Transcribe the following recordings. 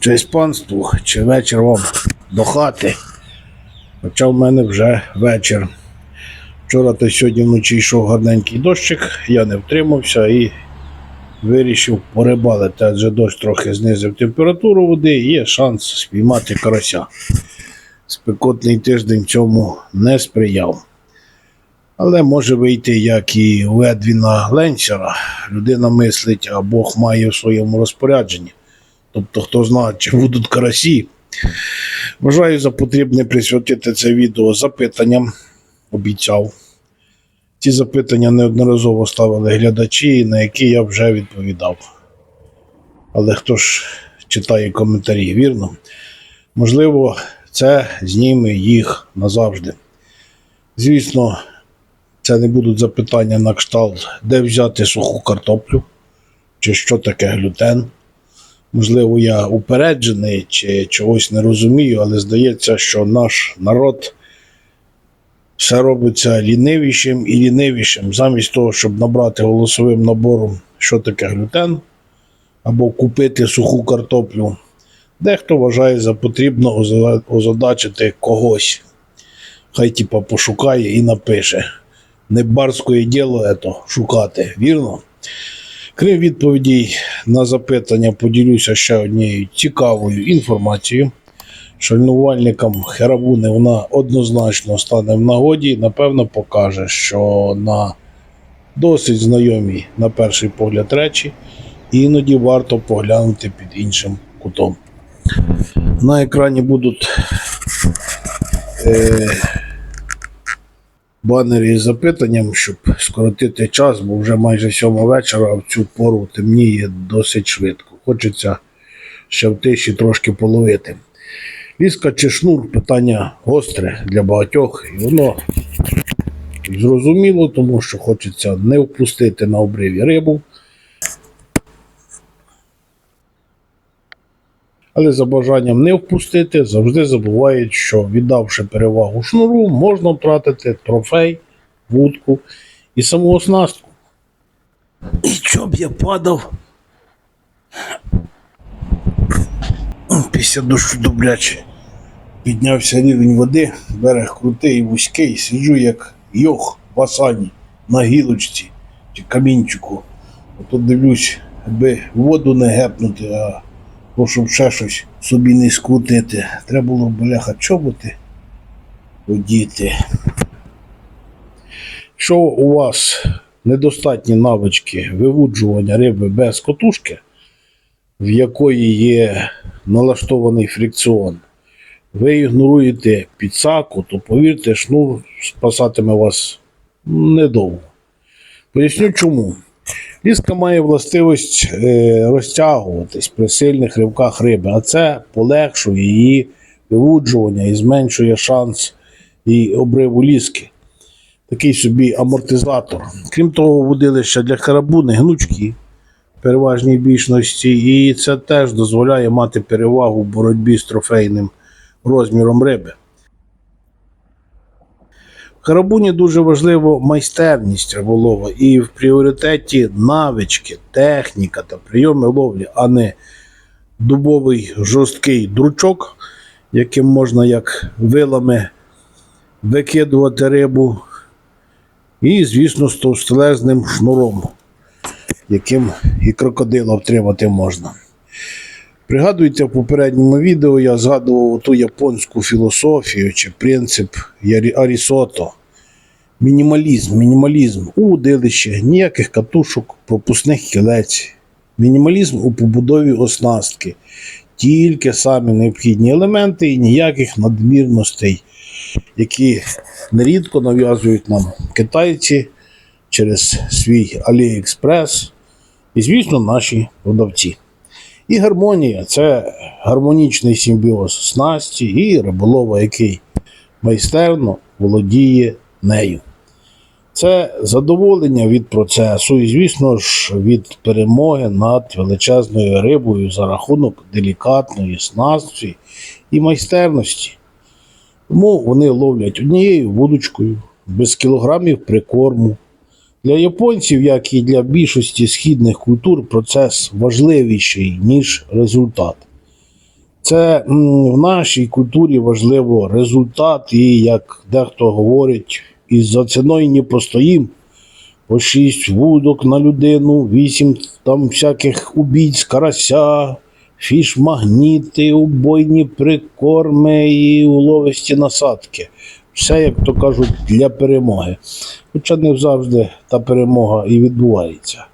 Честь панству, чи вечір вам до хати. Хоча в мене вже вечір. Вчора та сьогодні вночі йшов гарненький дощик, я не втримався і вирішив порибалити, адже дощ трохи знизив температуру води і є шанс спіймати карася. Спекотний тиждень цьому не сприяв. Але може вийти, як і у Едвіна Ленсера. Людина мислить, а Бог має в своєму розпорядженні. Тобто, хто знає, чи будуть карасі. Вважаю за потрібне присвятити це відео запитанням. Обіцяв. Ці запитання неодноразово ставили глядачі, на які я вже відповідав. Але хто ж читає коментарі, вірно? Можливо, це зніме їх назавжди. Звісно, це не будуть запитання на кшталт, де взяти суху картоплю, чи що таке глютен. Можливо, я упереджений чи чогось не розумію, але здається, що наш народ все робиться лінивішим і лінивішим, замість того, щоб набрати голосовим набором, що таке глютен, або купити суху картоплю. Дехто вважає за потрібно озадачити когось. Хай типа пошукає і напише. Не барське діло це шукати, вірно? Крім відповідей на запитання, поділюся ще однією цікавою інформацією. Шальнувальникам Херабуни вона однозначно стане в нагоді і, напевно, покаже, що на досить знайомі на перший погляд речі, іноді варто поглянути під іншим кутом. На екрані будуть е, банери з запитанням, щоб скоротити час, бо вже майже сьома вечора, а в цю пору темніє досить швидко. Хочеться ще в тиші трошки половити. Ліска чи шнур питання гостре для багатьох, і воно зрозуміло, тому що хочеться не впустити на обриві рибу. Але за бажанням не впустити, завжди забувають, що віддавши перевагу шнуру, можна втратити трофей, вудку і саму оснастку. І щоб я падав після дощу добряче. Піднявся рівень води, берег крутий і вузький, сиджу як йох в асані на гілочці чи камінчику. Ото дивлюсь, аби воду не гепнути, а то, щоб ще щось собі не скрутити. Треба було бляха чоботи одіти. Якщо у вас недостатні навички вивуджування риби без котушки, в якої є налаштований фрикціон, ви ігноруєте підсаку, то повірте, шнур спасатиме вас недовго. Поясню чому. Ліска має властивість е, розтягуватись при сильних ривках риби, а це полегшує її вивуджування і зменшує шанс її обриву ліски. Такий собі амортизатор. Крім того, водилища для карабуни гнучкі в переважній більшості, і це теж дозволяє мати перевагу в боротьбі з трофейним розміром риби. Карабуні дуже важливо майстерність риболова і в пріоритеті навички, техніка та прийоми ловлі, а не дубовий жорсткий дручок, яким можна як вилами викидувати рибу, і, звісно, з товстелезним шнуром, яким і крокодила втримати можна. Пригадуйте, в попередньому відео я згадував ту японську філософію чи принцип Арісото. Мінімалізм, мінімалізм у удилищі, ніяких катушок, пропускних кілець. Мінімалізм у побудові оснастки. Тільки самі необхідні елементи і ніяких надмірностей, які нерідко нав'язують нам китайці через свій AliExpress і, звісно, наші продавці. І гармонія це гармонічний симбіоз снасті і риболова, який майстерно володіє нею. Це задоволення від процесу і, звісно ж, від перемоги над величезною рибою за рахунок делікатної снасті і майстерності. Тому вони ловлять однією вудочкою, без кілограмів прикорму. Для японців, як і для більшості східних культур, процес важливіший, ніж результат. Це в нашій культурі важливо результат, і як дехто говорить, із за ціною не постоїм. По шість вудок на людину, вісім там всяких убійць, карася, фіш-магніти, убойні прикорми і уловисті насадки. Все, як то кажуть, для перемоги. Хоча не завжди та перемога і відбувається.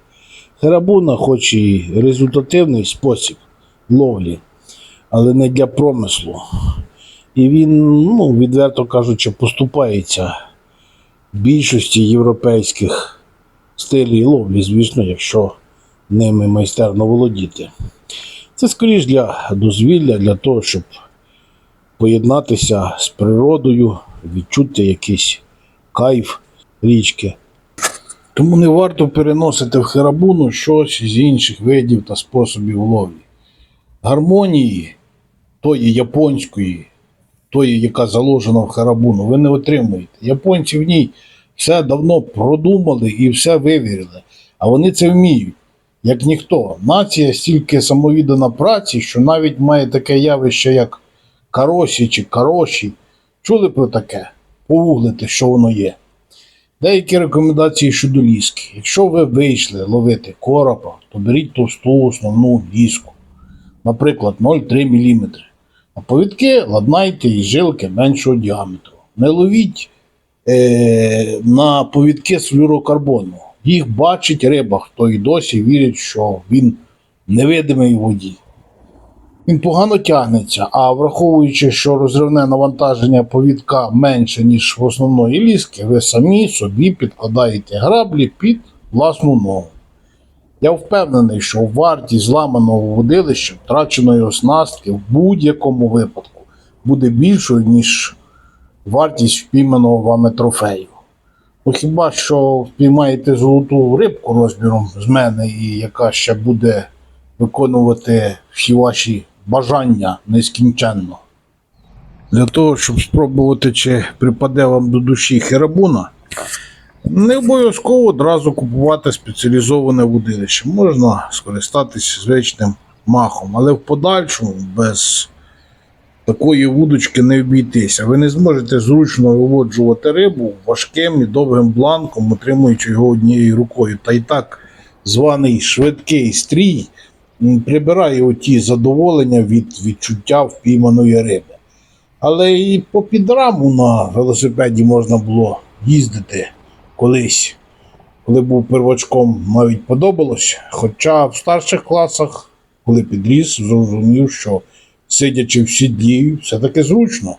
Херабуна, хоч і результативний спосіб ловлі, але не для промислу. І він, ну, відверто кажучи, поступається більшості європейських стилів ловлі, звісно, якщо ними майстерно володіти. Це скоріш для дозвілля, для того, щоб поєднатися з природою, відчути якийсь кайф річки. Тому не варто переносити в херабуну щось з інших видів та способів ловлі. Гармонії тої японської, тої, яка заложена в харабуну, ви не отримуєте. Японці в ній все давно продумали і все вивірили. А вони це вміють, як ніхто. Нація стільки самовіддана праці, що навіть має таке явище, як каросі чи кароші. Чули про таке? Погуглите, що воно є. Деякі рекомендації щодо ліски. Якщо ви вийшли ловити коропа, то беріть товсту основну ліску, наприклад, 0,3 мм. Повідки ладнайте із жилки меншого діаметру. Не ловіть е, на повідки з флюрокарбону. Їх бачить риба, хто і досі вірить, що він невидимий у воді. Він погано тягнеться, а враховуючи, що розривне навантаження повідка менше, ніж в основної ліски, ви самі собі підкладаєте граблі під власну ногу. Я впевнений, що вартість зламаного водилища втраченої оснастки в будь-якому випадку буде більшою, ніж вартість впійманого вами трофею. Ну хіба що впіймаєте золоту рибку розміром з мене, і яка ще буде виконувати всі ваші бажання нескінченно. Для того, щоб спробувати, чи припаде вам до душі херабуна, не обов'язково одразу купувати спеціалізоване водилище. Можна скористатися звичним махом, але в подальшому без такої вудочки не обійтися. Ви не зможете зручно виводжувати рибу важким і довгим бланком, утримуючи його однією рукою. Та й так званий швидкий стрій прибирає оті задоволення від відчуття впійманої риби. Але і по підраму на велосипеді можна було їздити колись, коли був первачком, навіть подобалось. Хоча в старших класах, коли підріс, зрозумів, що сидячи в сідлі, все-таки зручно.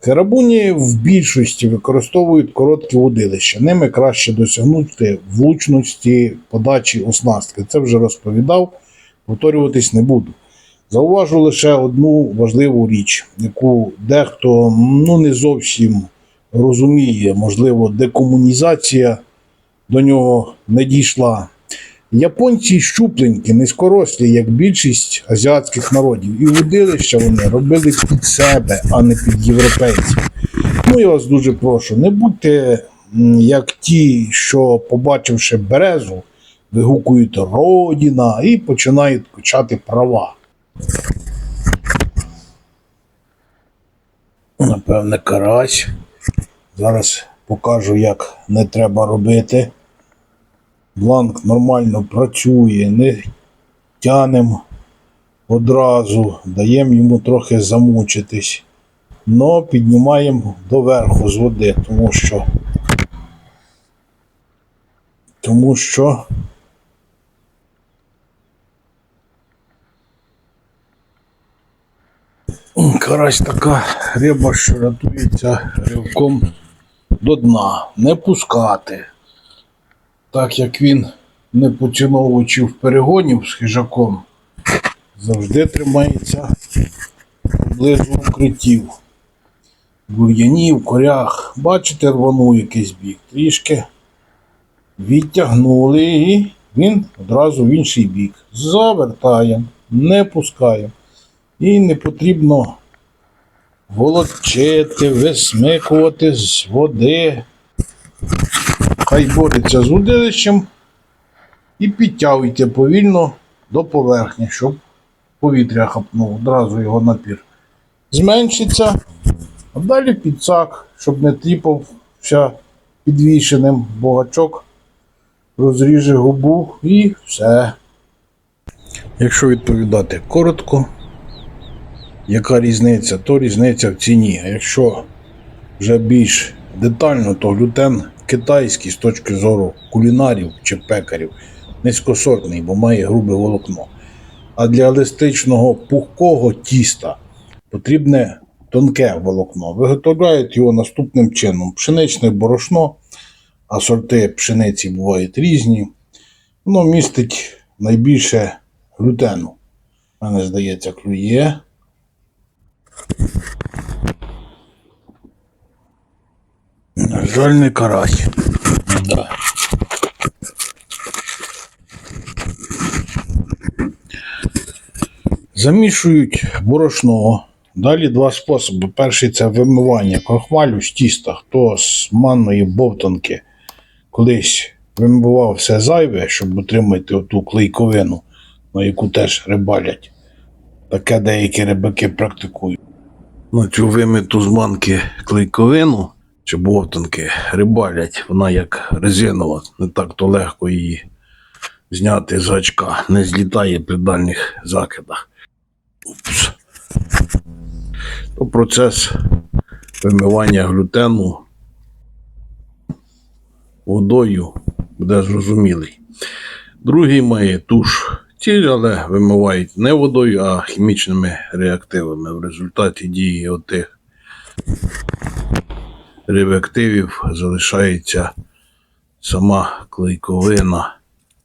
Карабуні в більшості використовують короткі водилища. Ними краще досягнути влучності подачі оснастки. Це вже розповідав, повторюватись не буду. Зауважу лише одну важливу річ, яку дехто ну, не зовсім розуміє, можливо, декомунізація до нього не дійшла. Японці щупленькі, низькорослі, як більшість азіатських народів, і водилища вони робили під себе, а не під європейців. Ну, я вас дуже прошу, не будьте як ті, що, побачивши березу, вигукують Родіна і починають качати права. Напевне, карась. Зараз покажу, як не треба робити. Бланк нормально працює, не тянемо одразу, даємо йому трохи замучитись. Но піднімаємо доверху з води, тому що. Тому що. Карась така риба, що рятується ривком до дна. Не пускати. Так як він не поціновувачів перегонів з хижаком, завжди тримається поблизу укриттів. Бур'янів, корях. Бачите, рванув якийсь бік. Трішки відтягнули і він одразу в інший бік. Завертаємо, не пускаємо. І не потрібно волочити, висмикувати з води. Хай бореться з удилищем і підтягуйте повільно до поверхні, щоб повітря хапнув, одразу його напір зменшиться, а далі підсак, щоб не тріпався підвішеним богачок, розріже губу і все. Якщо відповідати коротко, яка різниця, то різниця в ціні. А якщо вже більш детально, то глютен китайський з точки зору кулінарів чи пекарів низькосортний, бо має грубе волокно. А для еластичного пухкого тіста потрібне тонке волокно. Виготовляють його наступним чином: пшеничне борошно, а сорти пшениці бувають різні. Воно містить найбільше глютену. Мене здається, клює. На жаль, не карась. Да. Замішують борошно. Далі два способи. Перший це вимивання крохмалю з тіста. Хто з манної бовтанки колись вимивав все зайве, щоб отримати оту клейковину, на яку теж рибалять. Таке деякі рибаки практикують. На цю вимиту з манки клейковину чи бовтанки рибалять. Вона як резинова, не так то легко її зняти з гачка, не злітає при дальніх закидах. Упс. То процес вимивання глютену водою буде зрозумілий. Другий має ту ціль, але вимивають не водою, а хімічними реактивами. В результаті дії отих реактивів залишається сама клейковина.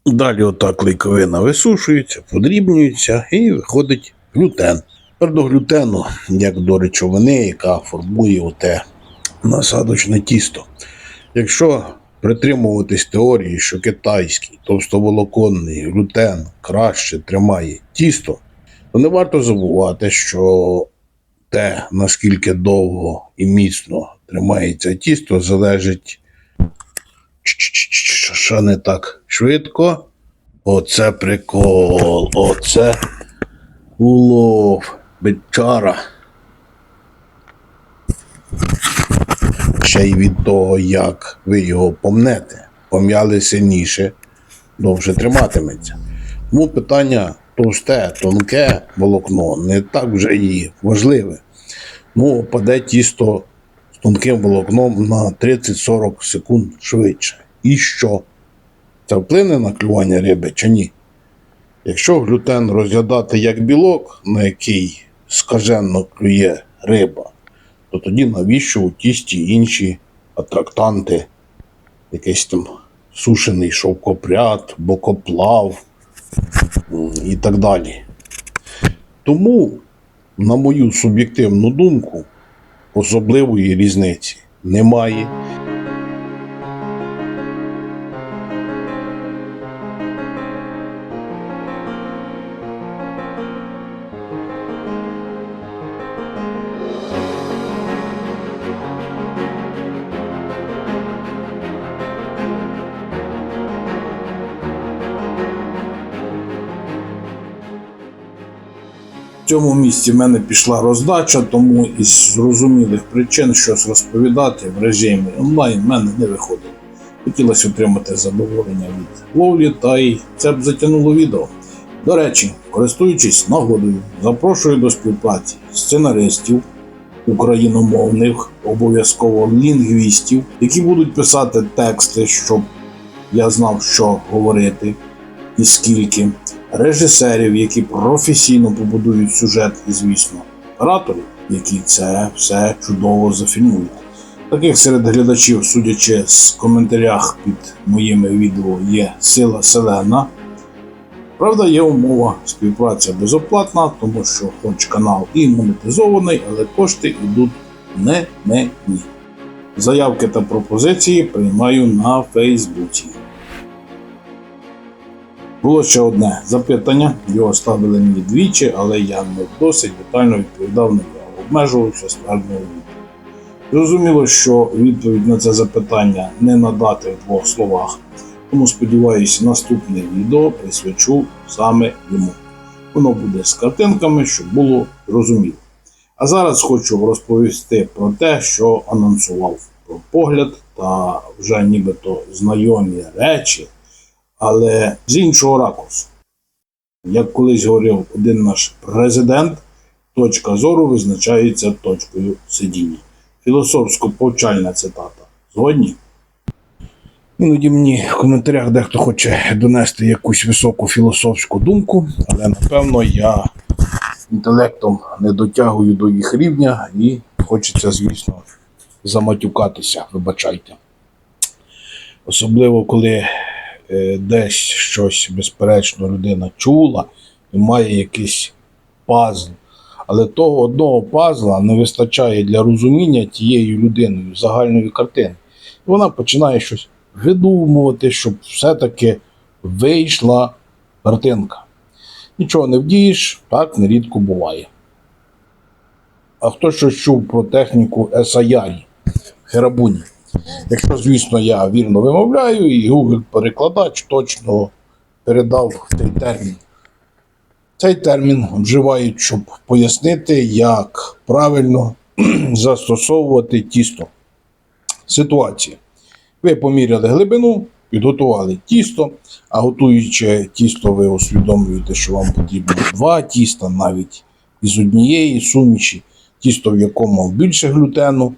Далі ота клейковина висушується, подрібнюється і виходить глютен. Тепер до глютену, як до речовини, яка формує оте насадочне тісто. Якщо притримуватись теорії, що китайський товстоволоконний глютен краще тримає тісто, то не варто забувати, що те, наскільки довго і міцно тримається тісто, залежить, що не так швидко. Оце прикол, оце улов, бичара. Ще й від того, як ви його помнете, пом'яли сильніше, довше триматиметься. Тому питання товсте, тонке волокно не так вже і важливе. Ну, паде тісто з тонким волокном на 30-40 секунд швидше. І що? Це вплине на клювання риби чи ні? Якщо глютен розглядати як білок, на який скаженно клює риба, то тоді навіщо у тісті інші атрактанти, якийсь там сушений шовкопряд, бокоплав і так далі. Тому, на мою суб'єктивну думку, особливої різниці немає. Цьому місці в мене пішла роздача, тому із зрозумілих причин щось розповідати в режимі онлайн в мене не виходило. Хотілося отримати задоволення від ловлі, та й це б затягнуло відео. До речі, користуючись нагодою, запрошую до співпраці сценаристів україномовних, обов'язково лінгвістів, які будуть писати тексти, щоб я знав, що говорити і скільки, режисерів, які професійно побудують сюжет, і, звісно, операторів, які це все чудово зафільмують. Таких серед глядачів, судячи з коментарях під моїми відео, є сила Селена. Правда, є умова співпраця безоплатна, тому що хоч канал і монетизований, але кошти йдуть не мені. Заявки та пропозиції приймаю на Фейсбуці. Було ще одне запитання, його ставили мені двічі, але я не досить детально відповідав на нього, обмежувався ствердною відповідь. Зрозуміло, що відповідь на це запитання не надати в двох словах, тому сподіваюся, наступне відео присвячу саме йому. Воно буде з картинками, щоб було зрозуміло. А зараз хочу розповісти про те, що анонсував про погляд та вже нібито знайомі речі, але з іншого ракурсу. Як колись говорив один наш президент, точка зору визначається точкою сидіння. Філософсько-повчальна цитата. Згодні? Іноді мені в коментарях дехто хоче донести якусь високу філософську думку, але напевно я інтелектом не дотягую до їх рівня і хочеться, звісно, заматюкатися, вибачайте. Особливо, коли десь щось, безперечно, людина чула і має якийсь пазл. Але того одного пазла не вистачає для розуміння тією людиною загальної картини. І вона починає щось видумувати, щоб все-таки вийшла картинка. Нічого не вдієш, так нерідко буває. А хто щось чув про техніку Есаярі Херабуні? Якщо, звісно, я вірно вимовляю, і Google-перекладач точно передав цей термін. Цей термін вживають, щоб пояснити, як правильно застосовувати тісто. Ситуація. Ви поміряли глибину, підготували тісто, а готуючи тісто, ви усвідомлюєте, що вам потрібно два тіста навіть із однієї суміші, тісто, в якому більше глютену,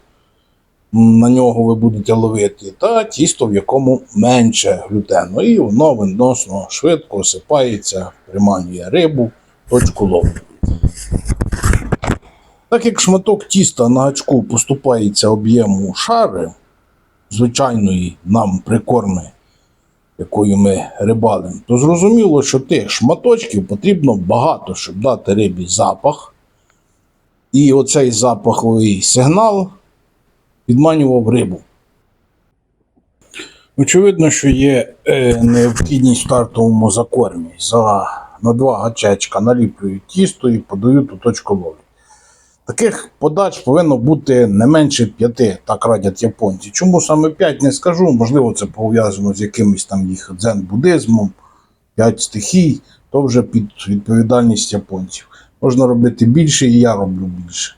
на нього ви будете ловити, та тісто, в якому менше глютену. І воно відносно швидко осипається, приманює рибу, точку ловлю. Так як шматок тіста на гачку поступається об'єму шари, звичайної нам прикорми, якою ми рибалимо, то зрозуміло, що тих шматочків потрібно багато, щоб дати рибі запах. І оцей запаховий сигнал підманював рибу. Очевидно, що є е, необхідність в стартовому закормі. За, на два гачечка наліплюють тісто і подають у точку ловлі. Таких подач повинно бути не менше п'яти, так радять японці. Чому саме п'ять не скажу? Можливо, це пов'язано з якимось там їх дзен-буддизмом, п'ять стихій, то вже під відповідальність японців. Можна робити більше, і я роблю більше.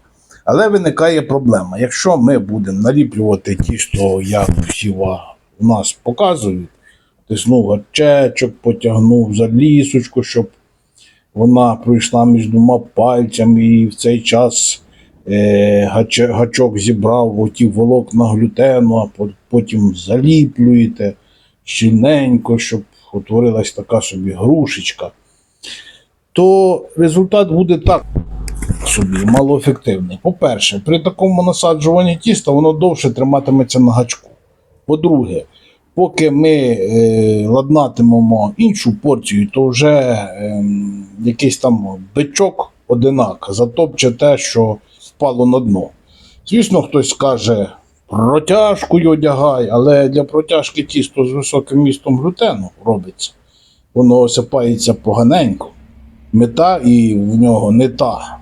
Але виникає проблема. Якщо ми будемо наліплювати тісто, як всі ва- у нас показують, тиснув гачечок, потягнув за лісочку, щоб вона пройшла між двома пальцями, і в цей час е, гач, гачок зібрав оті волокна глютену, а потім заліплюєте щільненько, щоб утворилась така собі грушечка, то результат буде так собі малоефективний. По-перше, при такому насаджуванні тіста воно довше триматиметься на гачку. По-друге, поки ми е, ладнатимемо іншу порцію, то вже ем, якийсь там бичок одинак затопче те, що впало на дно. Звісно, хтось скаже, протяжкою одягай, але для протяжки тісто з високим містом глютену робиться. Воно осипається поганенько. Мета і в нього не та.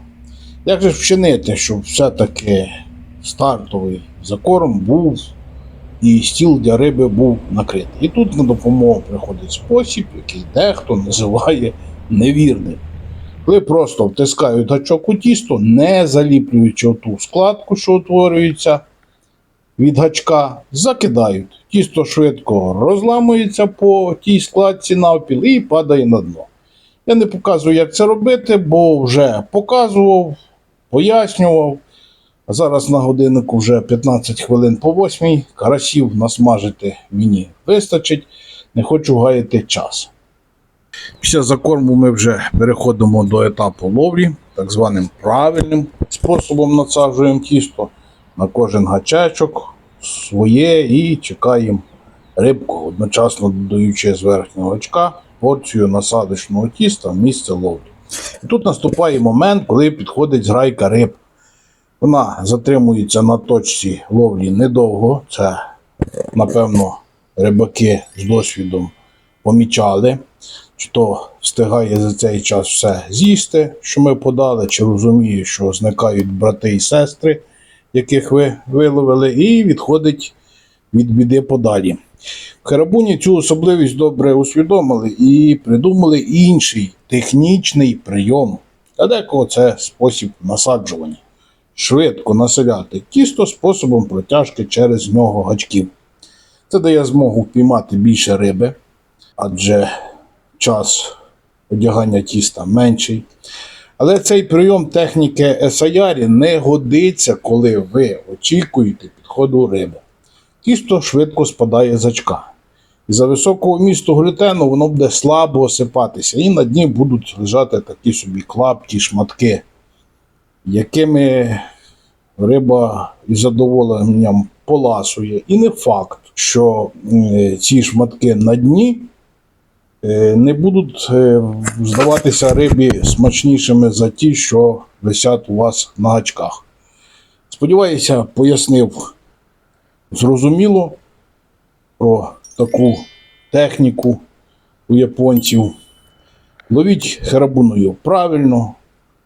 Як же вчинити, щоб все-таки стартовий закорм був і стіл для риби був накритий. І тут на допомогу приходить спосіб, який дехто називає невірним. Коли просто втискають гачок у тісто, не заліплюючи ту складку, що утворюється від гачка, закидають. Тісто швидко розламується по тій складці навпіл і падає на дно. Я не показую, як це робити, бо вже показував, пояснював. Зараз на годиннику вже 15 хвилин по 8. Карасів насмажити мені вистачить. Не хочу гаяти час. Після закорму ми вже переходимо до етапу ловлі, так званим правильним способом насаджуємо тісто на кожен гачечок своє і чекаємо рибку, одночасно додаючи з верхнього гачка порцію насадочного тіста в місце ловлі. І тут наступає момент, коли підходить зграйка риб. Вона затримується на точці ловлі недовго. Це, напевно, рибаки з досвідом помічали, чи то встигає за цей час все з'їсти, що ми подали, чи розуміє, що зникають брати і сестри, яких ви виловили, і відходить від біди подалі. В Карабуні цю особливість добре усвідомили і придумали інший технічний прийом. Для декого це спосіб насаджування. Швидко населяти тісто способом протяжки через нього гачків. Це дає змогу впіймати більше риби, адже час одягання тіста менший. Але цей прийом техніки есаярі не годиться, коли ви очікуєте підходу риби. Тісто швидко спадає з очка. І за високого місту глютену воно буде слабо осипатися, і на дні будуть лежати такі собі клапті, шматки, якими риба із задоволенням поласує. І не факт, що е, ці шматки на дні е, не будуть е, здаватися рибі смачнішими за ті, що висять у вас на гачках. Сподіваюся, пояснив зрозуміло про таку техніку у японців. Ловіть херабуною правильно,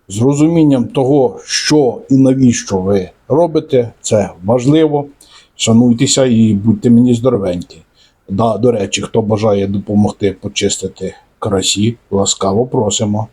з розумінням того, що і навіщо ви робите, це важливо. Шануйтеся і будьте мені здоровенькі. Да, до речі, хто бажає допомогти почистити красі, ласкаво просимо.